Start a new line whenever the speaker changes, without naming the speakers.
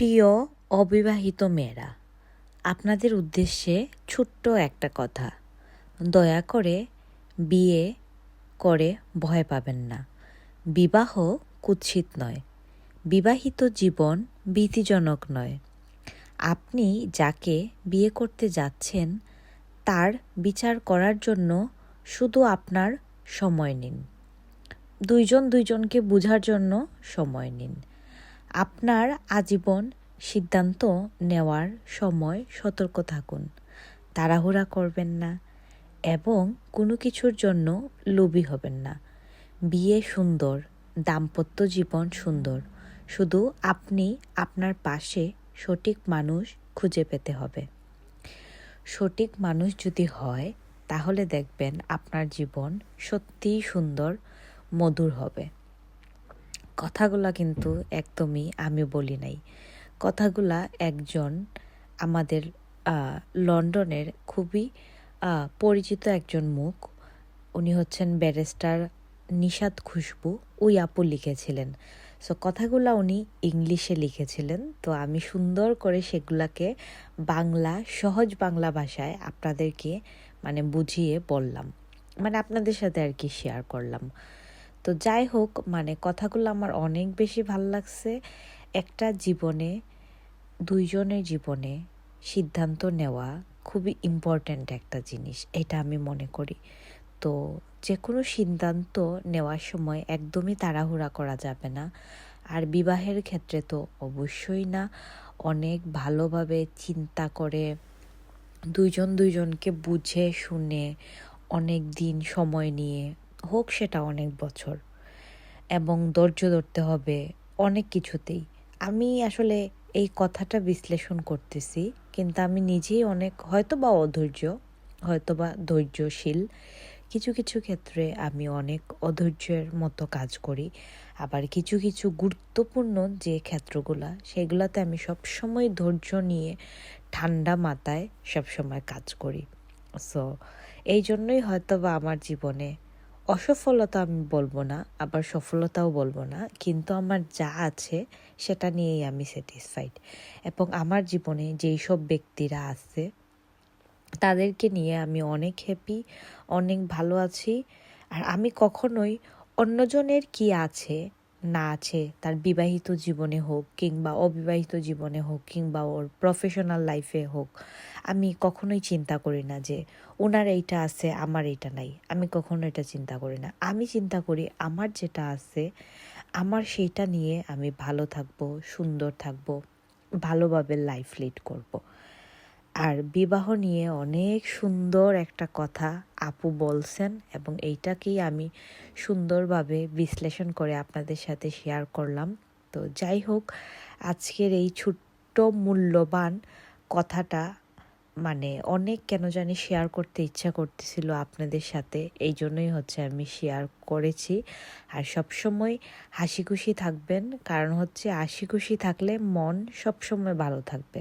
প্রিয় অবিবাহিত মেয়েরা, আপনাদের উদ্দেশ্যে ছোট্ট একটা কথা। দয়া করে বিয়ে করে ভয় পাবেন না। বিবাহ কুৎসিত নয়। বিবাহিত জীবন ভীতিজনক নয়। আপনি যাকে বিয়ে করতে যাচ্ছেন, তার বিচার করার জন্য শুধু আপনার সময় নিন। দুইজন দুইজনকে বোঝার জন্য সময় নিন। আপনার আজীবন সিদ্ধান্ত নেওয়ার সময় সতর্ক থাকুন। তাড়াহুড়া করবেন না এবং কোনো কিছুর জন্য লোভী হবেন না। বিয়ে সুন্দর, দাম্পত্য জীবন সুন্দর। শুধু আপনি আপনার পাশে সঠিক মানুষ খুঁজে পেতে হবে। সঠিক মানুষ যদি হয়, তাহলে দেখবেন আপনার জীবন সত্যিই সুন্দর, মধুর হবে। কথাগুলা কিন্তু একদমই আমি বলি নাই। কথাগুলা একজন আমাদের লন্ডনের খুবই পরিচিত একজন মুখ। উনি হচ্ছেন ব্যারিস্টার নিশাদ খুশবু। ওই আপু লিখেছিলেন। সো কথাগুলা উনি ইংলিশে লিখেছিলেন। তো আমি সুন্দর করে সেগুলাকে বাংলা, সহজ বাংলা ভাষায় আপনাদেরকে মানে বুঝিয়ে বললাম। মানে আপনাদের সাথে আর কি শেয়ার করলাম। তো যাই হোক মানে কথাগুলো আমার অনেক বেশি ভালো লাগছে। একটা জীবনে, দুইজনের জীবনে সিদ্ধান্ত নেওয়া খুবই ইম্পর্ট্যান্ট একটা জিনিস, এটা আমি মনে করি। তো যে কোনো সিদ্ধান্ত নেওয়ার সময় একদমই তাড়াহুড়া করা যাবে না। আর বিবাহের ক্ষেত্রে তো অবশ্যই না। অনেক ভালোভাবে চিন্তা করে দুইজন দুইজনকে বুঝে, শুনে অনেক দিন সময় নিয়ে হোক সেটা অনেক বছর। এবং ধৈর্য ধরতে হবে অনেক কিছুতেই। আমি আসলে এই কথাটা বিশ্লেষণ করতেছি, কিন্তু আমি নিজেই অনেক হয়তো বা অধৈর্য হয়তো বা ধৈর্যশীল। কিছু কিছু ক্ষেত্রে আমি অনেক অধৈর্যের মতো কাজ করি। আবার কিছু কিছু গুরুত্বপূর্ণ যে ক্ষেত্রগুলা, সেগুলোতে আমি সবসময় ধৈর্য নিয়ে ঠান্ডা মাথায় সবসময় কাজ করি। সো এই জন্যই হয়তো বা আমার জীবনে অসফলতা আমি বলব না, আবার সফলতাও বলব না, কিন্তু আমার যা আছে সেটা নিয়েই আমি স্যাটিসফাইড এবং আমার জীবনে যেই সব ব্যক্তিরা আছে, তাদেরকে নিয়ে আমি অনেক হ্যাপি অনেক ভালো আছি। আর আমি কখনোই অন্যজনের কি আছে না আছে, তার বিবাহিত জীবনে হোক কিংবা অবিবাহিত জীবনে হোক কিংবা ওর প্রফেশনাল লাইফে হোক, আমি কখনোই চিন্তা করি না যে ওনার এইটা আছে, আমার এইটা নাই আমি কখনো এটা চিন্তা করি না আমি চিন্তা করি আমার যেটা আছে, আমার সেইটা নিয়ে আমি ভালো থাকব, সুন্দর থাকব, ভালোভাবে লাইফ লিড করব। আর বিবাহ নিয়ে অনেক সুন্দর একটা কথা আপু বলছেন এবং এইটাকেই আমি সুন্দরভাবে বিশ্লেষণ করে আপনাদের সাথে শেয়ার করলাম। তো যাই হোক, আজকের এই ছোট্ট মূল্যবান কথাটা মানে অনেক কেন জানি শেয়ার করতে ইচ্ছা করতেছিল আপনাদের সাথে, এই জন্যই হচ্ছে আমি শেয়ার করেছি। আর সবসময় হাসি খুশি থাকবেন, কারণ হচ্ছে হাসি খুশি থাকলে মন সবসময় ভালো থাকবে।